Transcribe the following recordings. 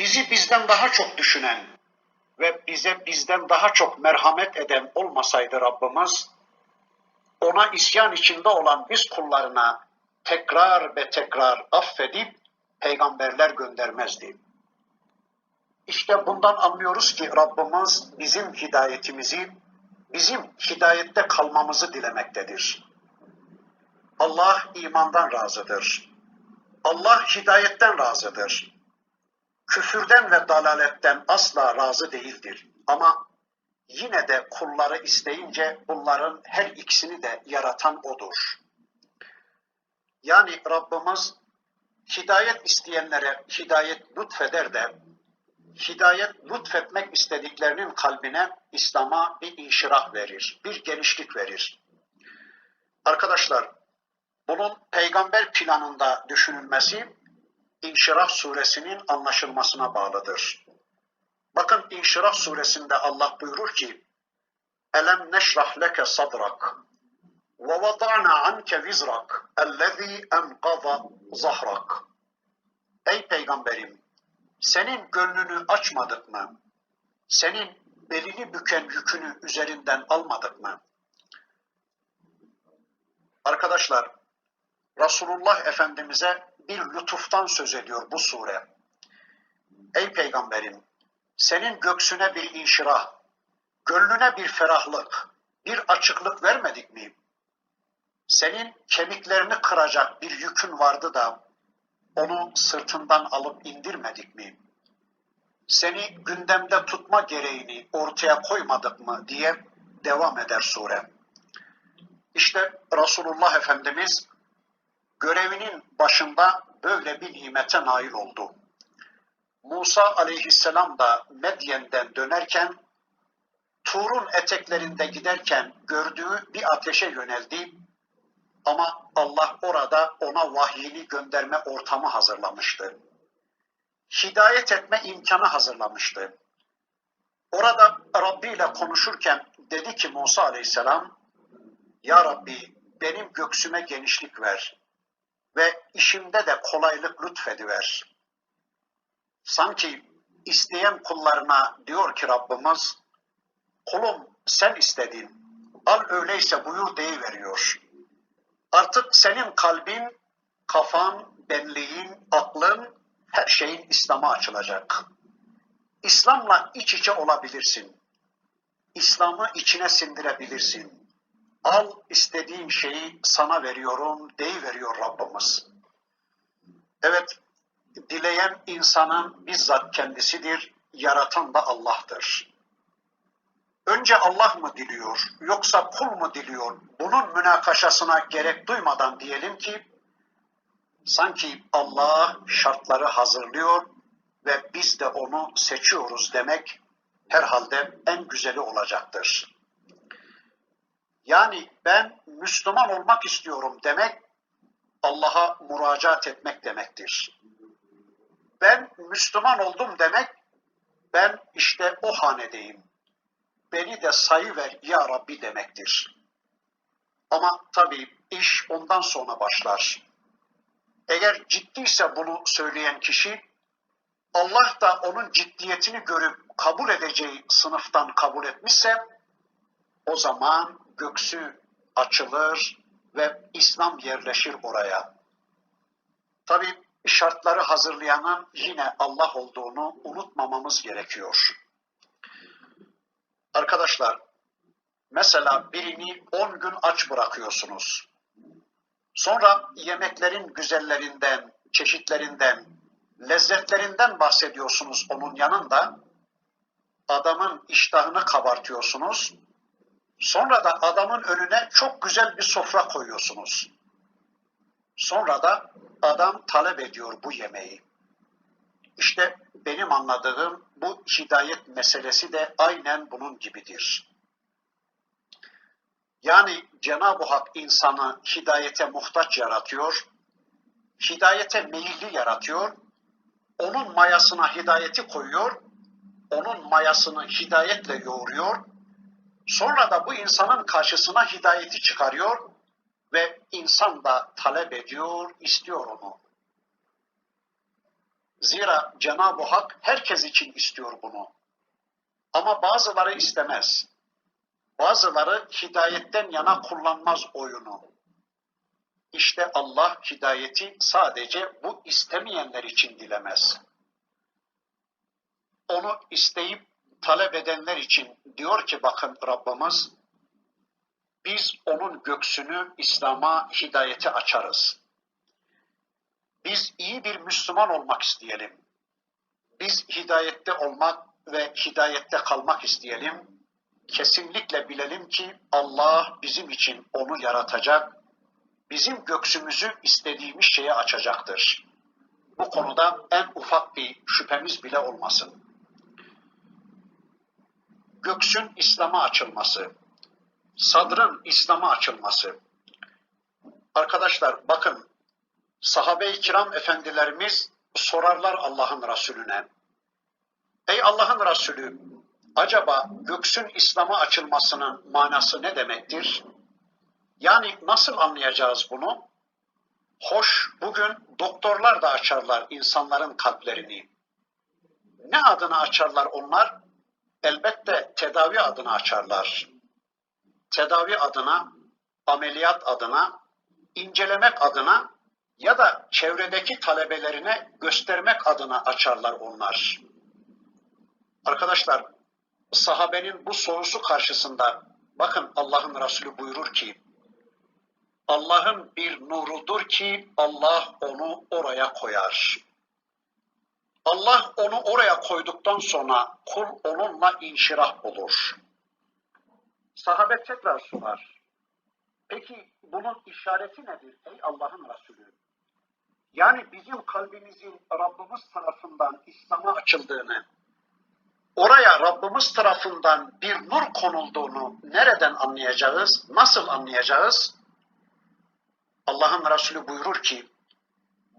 bizi bizden daha çok düşünen ve bize bizden daha çok merhamet eden olmasaydı Rabbimiz, ona isyan içinde olan biz kullarına tekrar ve tekrar affedip peygamberler göndermezdi. İşte bundan anlıyoruz ki Rabbimiz bizim hidayetimizi, bizim hidayette kalmamızı dilemektedir. Allah imandan razıdır. Allah hidayetten razıdır. Küfürden ve dalaletten asla razı değildir. Ama yine de kulları isteyince bunların her ikisini de yaratan odur. Yani Rabbimiz hidayet isteyenlere hidayet lütfeder de hidayet lütfetmek istediklerinin kalbine İslam'a bir inşirah verir, bir genişlik verir. Arkadaşlar, bunun peygamber planında düşünülmesi İnşirah suresinin anlaşılmasına bağlıdır. Bakın İnşirah suresinde Allah buyurur ki Elem neşrah leke sadrak ve vada'na anke vizrak ellezî enqaza zahrak Ey peygamberim senin gönlünü açmadık mı? Senin belini büken yükünü üzerinden almadık mı? Arkadaşlar, Resulullah Efendimiz'e bir lütuftan söz ediyor bu sure. Ey peygamberim, senin göksüne bir inşirah, gönlüne bir ferahlık, bir açıklık vermedik mi? Senin kemiklerini kıracak bir yükün vardı da onu sırtından alıp indirmedik mi? Seni gündemde tutma gereğini ortaya koymadık mı diye devam eder sure. İşte Resulullah Efendimiz görevinin başında böyle bir nimete nail oldu. Musa aleyhisselam da Medyen'den dönerken Tur'un eteklerinde giderken gördüğü bir ateşe yöneldi ama Allah orada ona vahyini gönderme ortamı hazırlamıştı. Hidayet etme imkanı hazırlamıştı. Orada Rabbi ile konuşurken dedi ki Musa aleyhisselam, Ya Rabbi benim göksüme genişlik ver ve işimde de kolaylık lütfediver. Sanki isteyen kullarına diyor ki Rabbimiz, kulum sen istedin, al öyleyse buyur deyiveriyor. Artık senin kalbin, kafan, benliğin, aklın, her şeyin İslam'a açılacak. İslam'la iç içe olabilirsin. İslam'ı içine sindirebilirsin. Al istediğin şeyi sana veriyorum, deyiveriyor Rabbimiz. Evet, dileyen insanın bizzat kendisidir, yaratan da Allah'tır. Önce Allah mı diliyor, yoksa kul mu diliyor? Bunun münakaşasına gerek duymadan diyelim ki, sanki Allah şartları hazırlıyor ve biz de onu seçiyoruz demek herhalde en güzeli olacaktır. Yani ben Müslüman olmak istiyorum demek Allah'a müracaat etmek demektir. Ben Müslüman oldum demek ben işte o hanedeyim. Beni de sayıver ya Rabbi demektir. Ama tabii iş ondan sonra başlar. Eğer ciddiyse bunu söyleyen kişi Allah da onun ciddiyetini görüp kabul edeceği sınıftan kabul etmişse o zaman göksü açılır ve İslam yerleşir oraya. Tabi şartları hazırlayanın yine Allah olduğunu unutmamamız gerekiyor. Arkadaşlar, mesela birini 10 gün aç bırakıyorsunuz. Sonra yemeklerin güzellerinden, çeşitlerinden, lezzetlerinden bahsediyorsunuz onun yanında. Adamın iştahını kabartıyorsunuz Sonra da adamın önüne çok güzel bir sofra koyuyorsunuz. Sonra da adam talep ediyor bu yemeği. İşte benim anladığım bu hidayet meselesi de aynen bunun gibidir. Yani Cenab-ı Hak insanı hidayete muhtaç yaratıyor, hidayete meyilli yaratıyor, onun mayasına hidayeti koyuyor, onun mayasını hidayetle yoğuruyor, Sonra da bu insanın karşısına hidayeti çıkarıyor ve insan da talep ediyor, istiyor onu. Zira Cenab-ı Hak herkes için istiyor bunu. Ama bazıları istemez. Bazıları hidayetten yana kullanmaz oyunu. İşte Allah hidayeti sadece bu istemeyenler için dilemez. Onu isteyip talep edenler için diyor ki bakın Rabbimiz biz onun göksünü İslam'a, hidayete açarız. Biz iyi bir Müslüman olmak isteyelim. Biz hidayette olmak ve hidayette kalmak isteyelim. Kesinlikle bilelim ki Allah bizim için onu yaratacak, bizim göksümüzü istediğimiz şeye açacaktır. Bu konuda en ufak bir şüphemiz bile olmasın. Göksün İslam'a açılması, sadrın İslam'a açılması. Arkadaşlar bakın sahabe-i kiram efendilerimiz sorarlar Allah'ın Resulüne. Ey Allah'ın Resulü acaba göksün İslam'a açılmasının manası ne demektir? Yani nasıl anlayacağız bunu? Hoş bugün doktorlar da açarlar insanların kalplerini. Ne adına açarlar onlar? Elbette tedavi adına açarlar. Tedavi adına, ameliyat adına, incelemek adına ya da çevredeki talebelerine göstermek adına açarlar onlar. Arkadaşlar sahabenin bu sorusu karşısında bakın Allah'ın Resulü buyurur ki Allah'ın bir nurudur ki Allah onu oraya koyar. Allah onu oraya koyduktan sonra kul onunla inşirah olur. Sahabe tekrar sorar. Peki bunun işareti nedir ey Allah'ın Resulü? Yani bizim kalbimizin Rabbimiz tarafından İslam'a açıldığını, oraya Rabbimiz tarafından bir nur konulduğunu nereden anlayacağız? Nasıl anlayacağız? Allah'ın Resulü buyurur ki,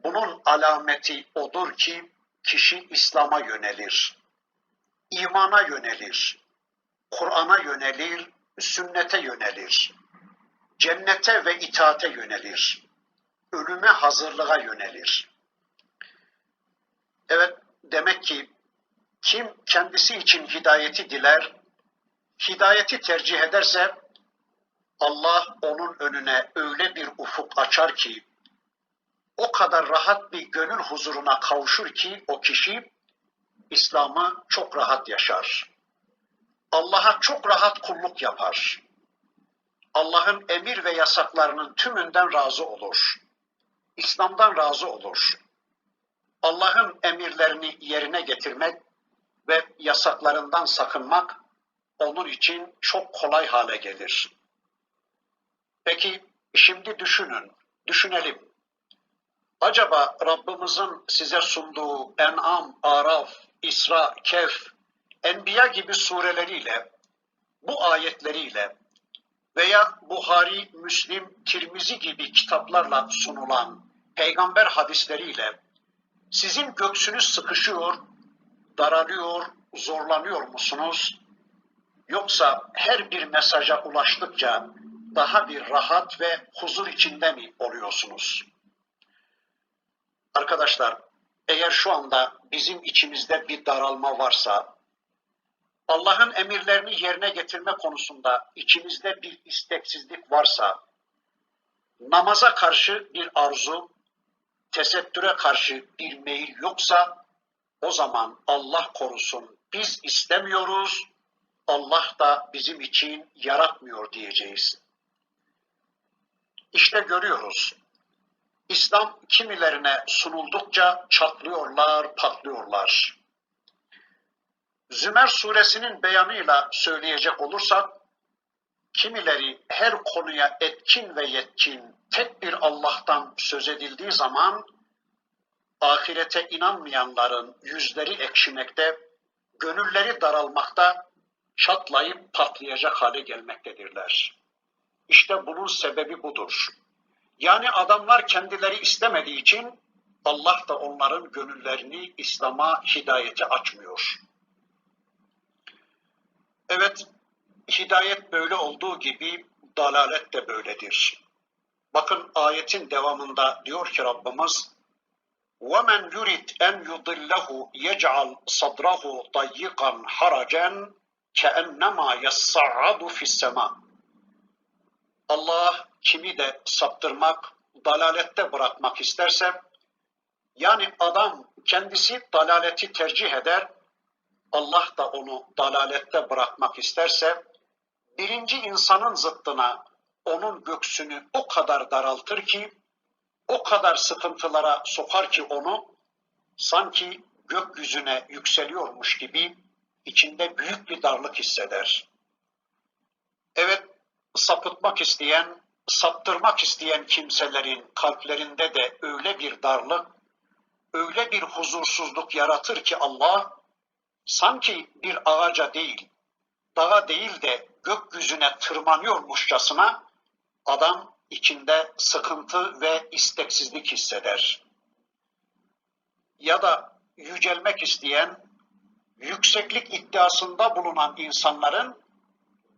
bunun alameti odur ki kişi İslam'a yönelir, imana yönelir, Kur'an'a yönelir, sünnete yönelir, cennete ve itaate yönelir, ölüme hazırlığa yönelir. Evet, demek ki kim kendisi için hidayeti diler, hidayeti tercih ederse Allah onun önüne öyle bir ufuk açar ki o kadar rahat bir gönül huzuruna kavuşur ki o kişi İslam'ı çok rahat yaşar. Allah'a çok rahat kulluk yapar. Allah'ın emir ve yasaklarının tümünden razı olur. İslam'dan razı olur. Allah'ın emirlerini yerine getirmek ve yasaklarından sakınmak onun için çok kolay hale gelir. Peki şimdi düşünün, düşünelim. Acaba Rabbimizin size sunduğu En'am, Araf, İsra, Kehf, Enbiya gibi sureleriyle, bu ayetleriyle veya Buhari, Müslim, Tirmizi gibi kitaplarla sunulan peygamber hadisleriyle sizin göksünüz sıkışıyor, daralıyor, zorlanıyor musunuz? Yoksa her bir mesaja ulaştıkça daha bir rahat ve huzur içinde mi oluyorsunuz? Arkadaşlar, eğer şu anda bizim içimizde bir daralma varsa, Allah'ın emirlerini yerine getirme konusunda içimizde bir isteksizlik varsa, namaza karşı bir arzu, tesettüre karşı bir meyil yoksa, o zaman Allah korusun biz istemiyoruz, Allah da bizim için yaratmıyor diyeceğiz. İşte görüyoruz. İslam kimilerine sunuldukça çatlıyorlar, patlıyorlar. Zümer suresinin beyanıyla söyleyecek olursak, kimileri her konuya etkin ve yetkin tek bir Allah'tan söz edildiği zaman, ahirete inanmayanların yüzleri ekşimekte, gönülleri daralmakta, çatlayıp patlayacak hale gelmektedirler. İşte bunun sebebi budur. Yani adamlar kendileri istemediği için Allah da onların gönüllerini İslam'a, hidayete açmıyor. Evet, hidayet böyle olduğu gibi dalalet de böyledir. Bakın ayetin devamında diyor ki Rabbimiz, وَمَنْ يُرِدْ أَنْ يُضِلَّهُ يَجْعَلْ صَدْرَهُ ضَيِّقًا حَرَجًا كَأَنَّمَا يَصَّعَّدُ فِي السَّمَاءِ Allah kimi de saptırmak, dalalette bırakmak isterse, yani adam kendisi dalaleti tercih eder, Allah da onu dalalette bırakmak isterse, birinci insanın zıttına onun göksünü o kadar daraltır ki, o kadar sıkıntılara sokar ki onu, sanki gökyüzüne yükseliyormuş gibi içinde büyük bir darlık hisseder. Evet, sapıtmak isteyen, saptırmak isteyen kimselerin kalplerinde de öyle bir darlık, öyle bir huzursuzluk yaratır ki Allah, sanki bir ağaca değil, dağa değil de gökyüzüne tırmanıyormuşçasına adam içinde sıkıntı ve isteksizlik hisseder. Ya da yücelmek isteyen, yükseklik iddiasında bulunan insanların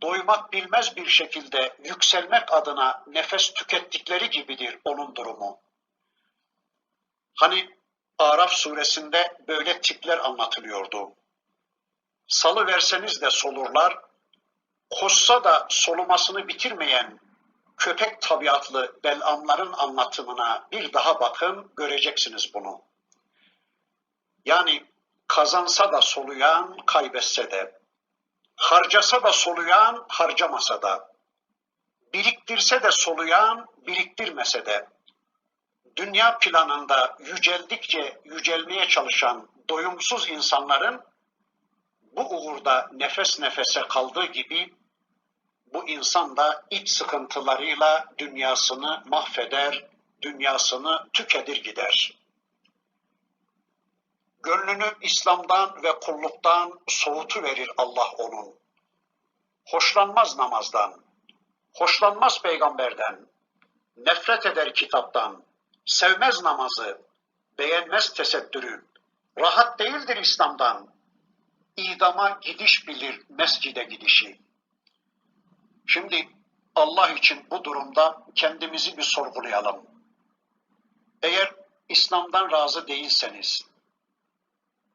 doymak bilmez bir şekilde yükselmek adına nefes tükettikleri gibidir onun durumu. Hani Araf suresinde böyle tipler anlatılıyordu. Salı verseniz de solurlar, koşsa da solumasını bitirmeyen köpek tabiatlı belamların anlatımına bir daha bakın, göreceksiniz bunu. Yani kazansa da soluyan, kaybetse de, harcasa da soluyan, harcamasa da, biriktirse de soluyan, biriktirmese de, dünya planında yüceldikçe yücelmeye çalışan doyumsuz insanların bu uğurda nefes nefese kaldığı gibi bu insan da iç sıkıntılarıyla dünyasını mahveder, dünyasını tükedir gider. Gönlünü İslam'dan ve kulluktan soğutu verir Allah onun. Hoşlanmaz namazdan, hoşlanmaz peygamberden, nefret eder kitaptan, sevmez namazı, beğenmez tesettürü, rahat değildir İslam'dan, idama gidiş bilir mescide gidişi. Şimdi Allah için bu durumda kendimizi bir sorgulayalım. Eğer İslam'dan razı değilseniz,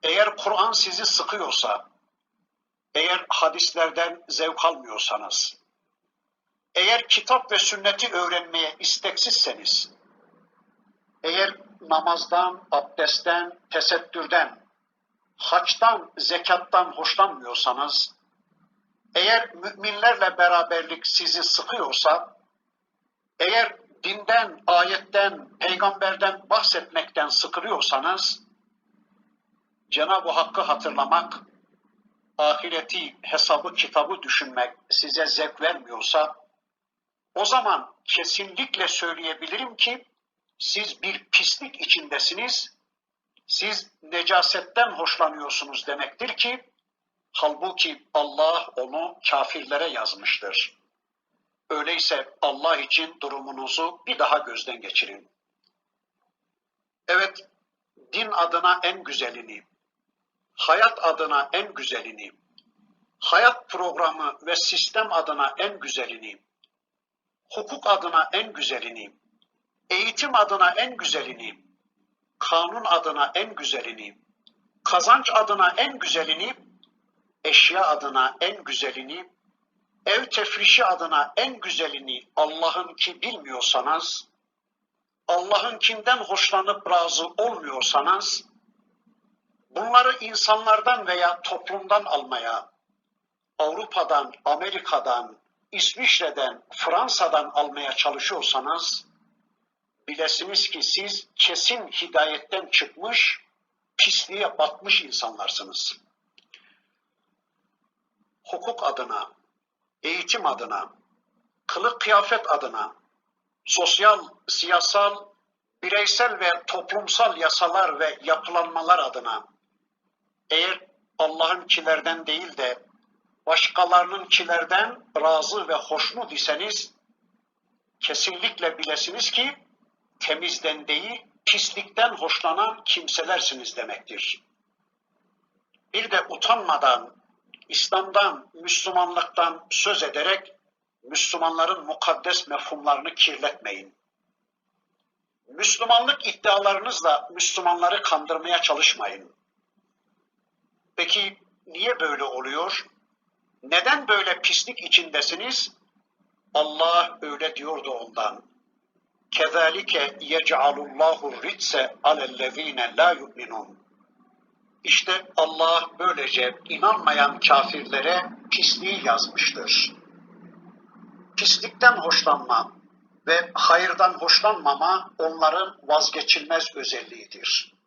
eğer Kur'an sizi sıkıyorsa, eğer hadislerden zevk almıyorsanız, eğer kitap ve sünneti öğrenmeye isteksizseniz, eğer namazdan, abdestten, tesettürden, haçtan, zekattan hoşlanmıyorsanız, eğer müminlerle beraberlik sizi sıkıyorsa, eğer dinden, ayetten, peygamberden bahsetmekten sıkılıyorsanız, Cenab-ı Hakk'ı hatırlamak, ahireti, hesabı, kitabı düşünmek size zevk vermiyorsa, o zaman kesinlikle söyleyebilirim ki siz bir pislik içindesiniz, siz necasetten hoşlanıyorsunuz demektir ki Halbuki Allah onu kafirlere yazmıştır. Öyleyse Allah için durumunuzu bir daha gözden geçirin. Evet, din adına en güzelini, hayat adına en güzelini, hayat programı ve sistem adına en güzelini, hukuk adına en güzelini, eğitim adına en güzelini, kanun adına en güzelini, kazanç adına en güzelini eşya adına en güzelini, ev tefrişi adına en güzelini Allah'ın ki bilmiyorsanız, Allah'ın kinden hoşlanıp razı olmuyorsanız, bunları insanlardan veya toplumdan almaya, Avrupa'dan, Amerika'dan, İsviçre'den, Fransa'dan almaya çalışıyorsanız, bilesiniz ki siz kesin hidayetten çıkmış, pisliğe batmış insanlarsınız.'' hukuk adına, eğitim adına, kılık kıyafet adına, sosyal, siyasal, bireysel ve toplumsal yasalar ve yapılanmalar adına eğer Allah'ın kilerden değil de başkalarının kilerden razı ve hoşnut iseniz kesinlikle bilesiniz ki temizden değil pislikten hoşlanan kimselersiniz demektir. Bir de utanmadan İslam'dan, Müslümanlıktan söz ederek Müslümanların mukaddes mefhumlarını kirletmeyin. Müslümanlık iddialarınızla Müslümanları kandırmaya çalışmayın. Peki niye böyle oluyor? Neden böyle pislik içindesiniz? Allah öyle diyordu ondan. Kezalike yec'alullahu ritse alellezine la yu'minun. İşte Allah böylece inanmayan kafirlere pisliği yazmıştır. Pislikten hoşlanma ve hayırdan hoşlanmama onların vazgeçilmez özelliğidir.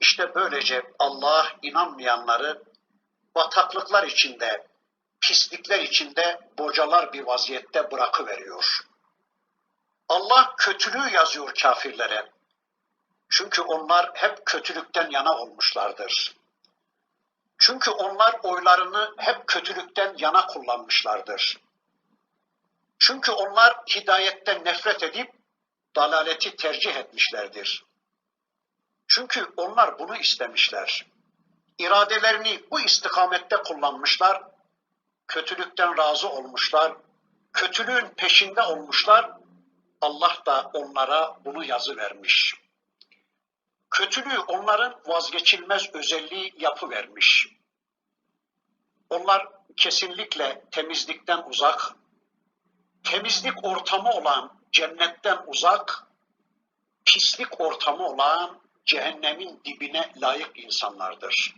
İşte böylece Allah inanmayanları bataklıklar içinde, pislikler içinde bocalar bir vaziyette bırakıveriyor. Allah kötülüğü yazıyor kafirlere. Çünkü onlar hep kötülükten yana olmuşlardır. Çünkü onlar oylarını hep kötülükten yana kullanmışlardır. Çünkü onlar hidayetten nefret edip dalaleti tercih etmişlerdir. Çünkü onlar bunu istemişler. İradelerini bu istikamette kullanmışlar, kötülükten razı olmuşlar, kötülüğün peşinde olmuşlar. Allah da onlara bunu yazı vermiş. Kötülüğü onların vazgeçilmez özelliği yapı vermiş. Onlar kesinlikle temizlikten uzak, temizlik ortamı olan cennetten uzak, pislik ortamı olan cehennemin dibine layık insanlardır.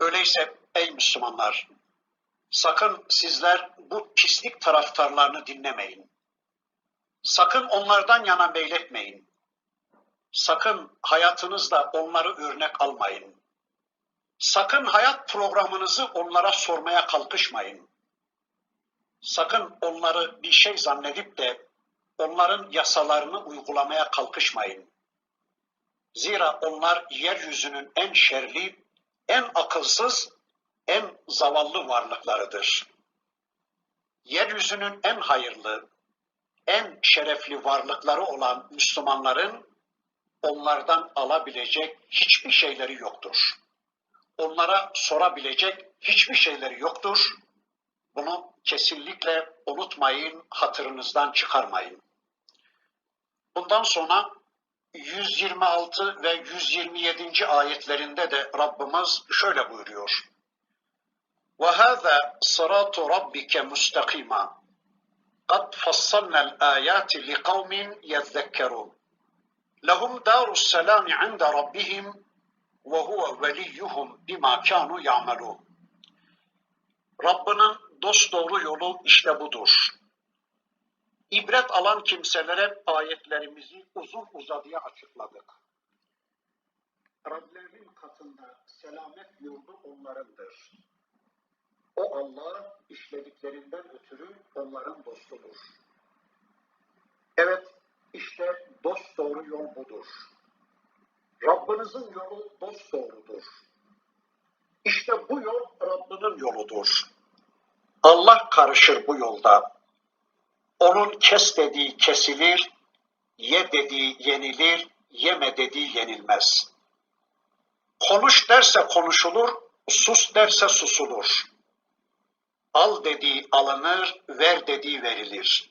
Öyleyse ey Müslümanlar, sakın sizler bu pislik taraftarlarını dinlemeyin. Sakın onlardan yana meyletmeyin. Sakın hayatınızda onları örnek almayın. Sakın hayat programınızı onlara sormaya kalkışmayın. Sakın onları bir şey zannedip de onların yasalarını uygulamaya kalkışmayın. Zira onlar yeryüzünün en şerli, en akılsız, en zavallı varlıklarıdır. Yeryüzünün en hayırlı, en şerefli varlıkları olan Müslümanların onlardan alabilecek hiçbir şeyleri yoktur. Onlara sorabilecek hiçbir şeyleri yoktur. Bunu kesinlikle unutmayın, hatırınızdan çıkarmayın. Bundan sonra 126 ve 127. ayetlerinde de Rabbimiz şöyle buyuruyor. وَهَذَا صِرَاطُ رَبِّكَ مُسْتَقِيمًا قَدْ فَصَّلْنَا الْآيَاتِ لِقَوْمٍ يَذَّكَّرُونَ لَهُمْ دَارُ السَّلَامِ عِنْدَ رَبِّهِمْ وَهُوَ وَلِيُّهُمْ بِمَا كَانُوا يَعْمَلُونَ Rabbinin dosdoğru yolu işte budur. İbret alan kimselere ayetlerimizi uzun uzadıya açıkladık. Rablerinin katında selamet yurdu onlarındır. O Allah işlediklerinden ötürü onların dostudur. Evet, işte dost doğru yol budur. Rabbinizin yolu dost doğrudur. İşte bu yol Rabbinin yoludur. Allah karışır bu yolda. Onun kes dediği kesilir, ye dediği yenilir, yeme dediği yenilmez. Konuş derse konuşulur, sus derse susulur. Al dediği alınır, ver dediği verilir.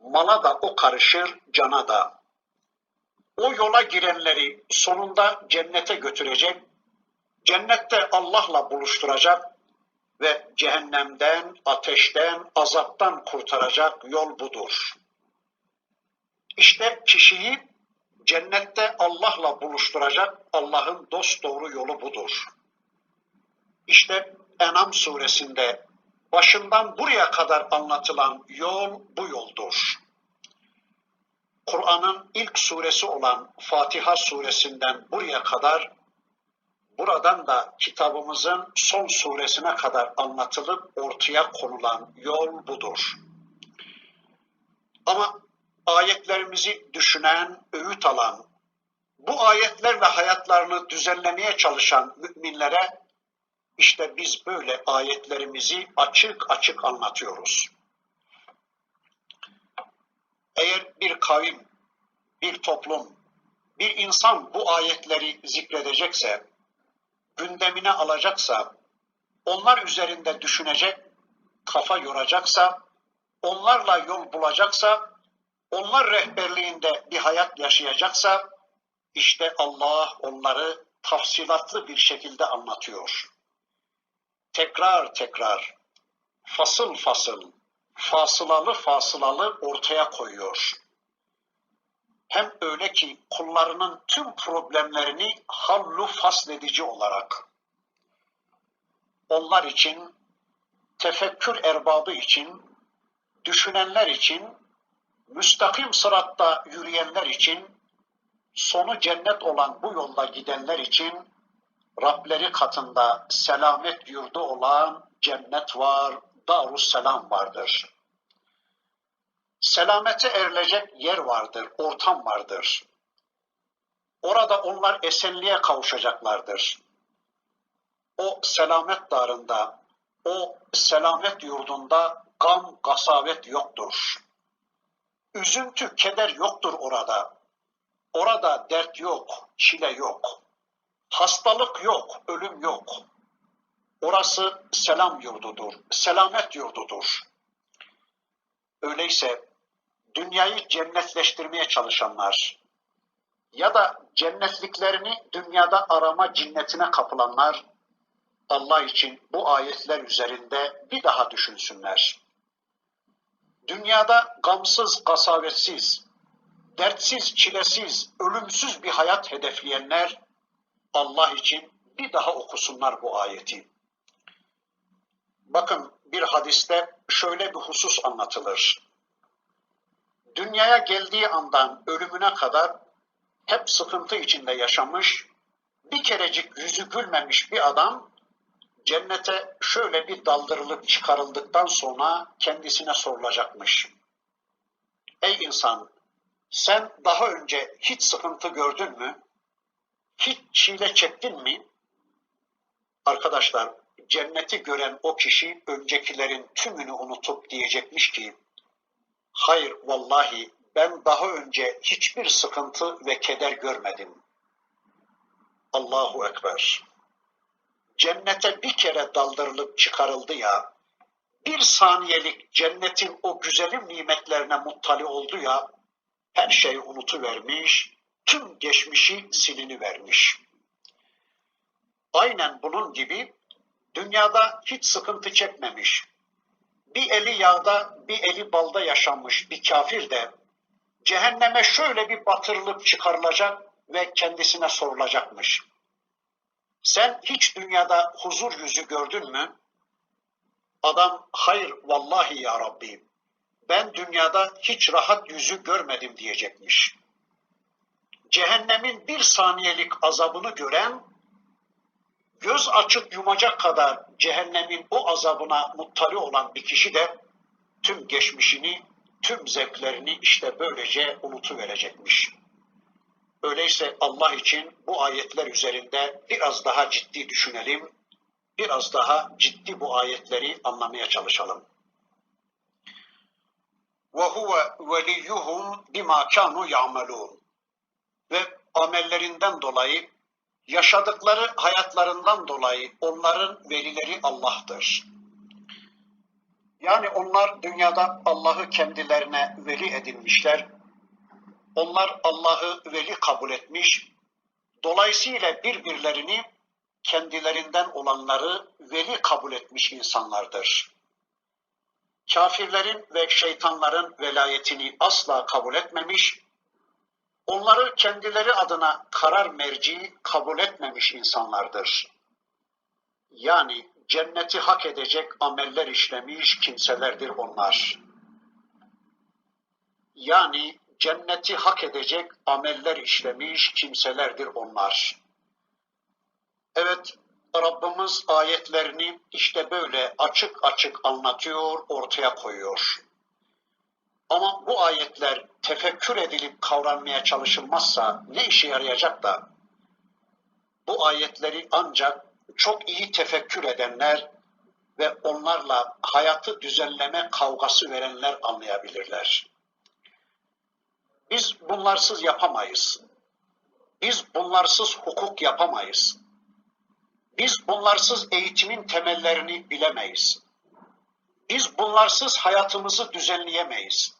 Mala da o karışır, cana da. O yola girenleri sonunda cennete götürecek, cennette Allah'la buluşturacak ve cehennemden, ateşten, azaptan kurtaracak yol budur. İşte kişiyi cennette Allah'la buluşturacak Allah'ın dost doğru yolu budur. İşte Enam suresinde başından buraya kadar anlatılan yol bu yoldur. Kur'an'ın ilk suresi olan Fatiha suresinden buraya kadar buradan da kitabımızın son suresine kadar anlatılıp ortaya konulan yol budur. Ama ayetlerimizi düşünen, öğüt alan, bu ayetlerle hayatlarını düzenlemeye çalışan müminlere işte biz böyle ayetlerimizi açık açık anlatıyoruz. Eğer bir kavim, bir toplum, bir insan bu ayetleri zikredecekse, gündemine alacaksa, onlar üzerinde düşünecek, kafa yoracaksa, onlarla yol bulacaksa, onlar rehberliğinde bir hayat yaşayacaksa işte Allah onları tafsilatlı bir şekilde anlatıyor. Tekrar tekrar, fasıl fasıl, fasılalı fasılalı ortaya koyuyor. Hem öyle ki kullarının tüm problemlerini hallu fasledici olarak onlar için, tefekkür erbabı için, düşünenler için, müstakim sıratta yürüyenler için, sonu cennet olan bu yolda gidenler için Rableri katında selamet yurdu olan cennet var, Darusselam vardır. Selamete erilecek yer vardır, ortam vardır. Orada onlar esenliğe kavuşacaklardır. O selamet darında, o selamet yurdunda gam, gasavet yoktur. Üzüntü, keder yoktur orada. Orada dert yok, çile yok. Hastalık yok, ölüm yok. Orası selam yurdudur, selamet yurdudur. Öyleyse dünyayı cennetleştirmeye çalışanlar ya da cennetliklerini dünyada arama cinnetine kapılanlar Allah için bu ayetler üzerinde bir daha düşünsünler. Dünyada gamsız, kasavetsiz, dertsiz, çilesiz, ölümsüz bir hayat hedefleyenler Allah için bir daha okusunlar bu ayeti. Bakın bir hadiste şöyle bir husus anlatılır. Dünyaya geldiği andan ölümüne kadar hep sıkıntı içinde yaşamış, bir kerecik yüzü gülmemiş bir adam cennete şöyle bir daldırılıp çıkarıldıktan sonra kendisine sorulacakmış. Ey insan, sen daha önce hiç sıkıntı gördün mü? Hiç çile çektin mi? Arkadaşlar, cenneti gören o kişi öncekilerin tümünü unutup diyecekmiş ki, hayır vallahi ben daha önce hiçbir sıkıntı ve keder görmedim. Allahu Ekber. Cennete bir kere daldırılıp çıkarıldı ya, bir saniyelik cennetin o güzelim nimetlerine muttali oldu ya, her şeyi unutuvermiş, tüm geçmişi silini vermiş. Aynen bunun gibi dünyada hiç sıkıntı çekmemiş, bir eli yağda bir eli balda yaşanmış bir kafir de cehenneme şöyle bir batırılıp çıkarılacak ve kendisine sorulacakmış. Sen hiç dünyada huzur yüzü gördün mü? Adam hayır vallahi ya Rabbi ben dünyada hiç rahat yüzü görmedim diyecekmiş. Cehennemin bir saniyelik azabını gören göz açıp yumacak kadar cehennemin o azabına muttali olan bir kişi de tüm geçmişini, tüm zevklerini işte böylece unutuverecekmiş. Öyleyse Allah için bu ayetler üzerinde biraz daha ciddi düşünelim, biraz daha ciddi bu ayetleri anlamaya çalışalım. وَهُوَ وَلِيُّهُمْ بِمَا كَانُوا يَعْمَلُونَ Ve amellerinden dolayı yaşadıkları hayatlarından dolayı onların velileri Allah'tır. Yani onlar dünyada Allah'ı kendilerine veli edinmişler, onlar Allah'ı veli kabul etmiş, dolayısıyla birbirlerini kendilerinden olanları veli kabul etmiş insanlardır. Kafirlerin ve şeytanların velayetini asla kabul etmemiş, onları kendileri adına karar merci kabul etmemiş insanlardır. Yani cenneti hak edecek ameller işlemiş kimselerdir onlar. Yani cenneti hak edecek ameller işlemiş kimselerdir onlar. Evet, Rabbimiz ayetlerini işte böyle açık açık anlatıyor, ortaya koyuyor. Ama bu ayetler tefekkür edilip kavranmaya çalışılmazsa ne işe yarayacak da? Bu ayetleri ancak çok iyi tefekkür edenler ve onlarla hayatı düzenleme kavgası verenler anlayabilirler. Biz bunlarsız yapamayız. Biz bunlarsız hukuk yapamayız. Biz bunlarsız eğitimin temellerini bilemeyiz. Biz bunlarsız hayatımızı düzenleyemeyiz.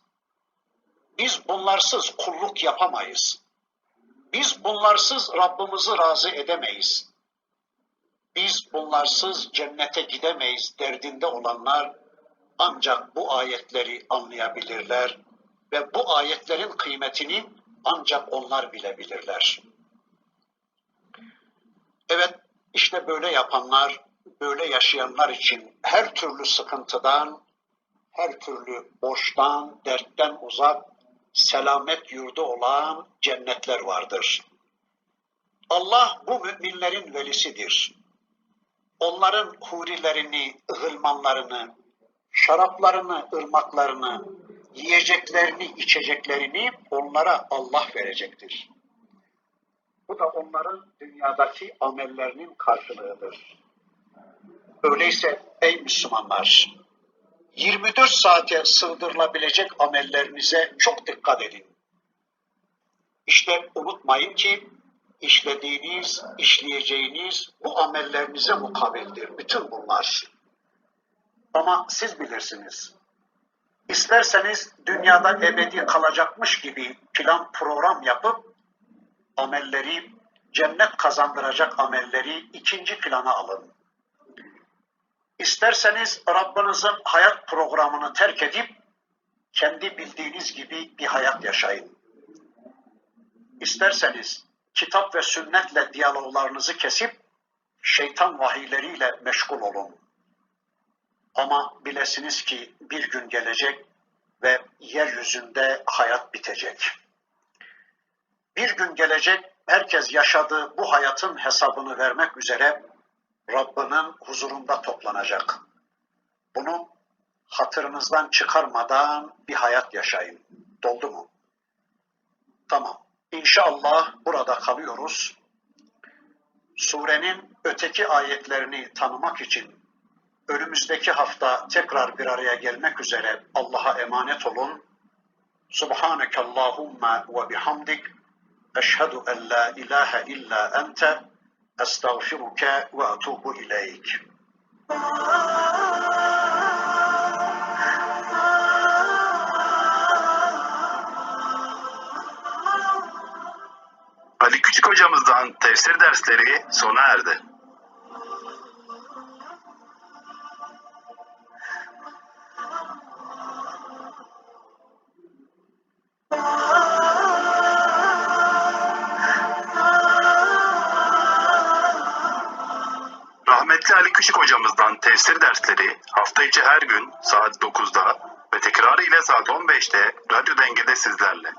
Biz bunlarsız kulluk yapamayız. Biz bunlarsız Rabbimizi razı edemeyiz. Biz bunlarsız cennete gidemeyiz derdinde olanlar ancak bu ayetleri anlayabilirler ve bu ayetlerin kıymetini ancak onlar bilebilirler. Evet, işte böyle yapanlar, böyle yaşayanlar için her türlü sıkıntıdan, her türlü borçtan, dertten uzak, selamet yurdu olan cennetler vardır. Allah bu müminlerin velisidir. Onların hurilerini, ıhılmanlarını, şaraplarını, ırmaklarını, yiyeceklerini, içeceklerini onlara Allah verecektir. Bu da onların dünyadaki amellerinin karşılığıdır. Öyleyse ey Müslümanlar, 24 saate sığdırılabilecek amellerinize çok dikkat edin. İşte unutmayın ki işlediğiniz, işleyeceğiniz bu amellerinize mukabildir. Bütün bunlar. Ama siz bilirsiniz. İsterseniz dünyada ebedi kalacakmış gibi plan program yapıp amelleri, cennet kazandıracak amelleri ikinci plana alın. İsterseniz Rabbinizin hayat programını terk edip kendi bildiğiniz gibi bir hayat yaşayın. İsterseniz kitap ve sünnetle diyaloglarınızı kesip şeytan vahiyleriyle meşgul olun. Ama bilesiniz ki bir gün gelecek ve yeryüzünde hayat bitecek. Bir gün gelecek herkes yaşadığı bu hayatın hesabını vermek üzere Rabbinin huzurunda toplanacak. Bunu hatırınızdan çıkarmadan bir hayat yaşayın. Doldu mu? Tamam. İnşallah burada kalıyoruz. Surenin öteki ayetlerini tanımak için önümüzdeki hafta tekrar bir araya gelmek üzere Allah'a emanet olun. Subhaneke Allahumma ve bihamdik. Eşhedü en la ilahe illa ente. Estağfiruke ve etubu ileyk. Ali Küçük hocamızdan tefsir dersleri sona erdi. Küçük hocamızdan tefsir dersleri hafta içi her gün saat 9'da ve tekrarı ile saat 15'te Radyo Denge'de sizlerle.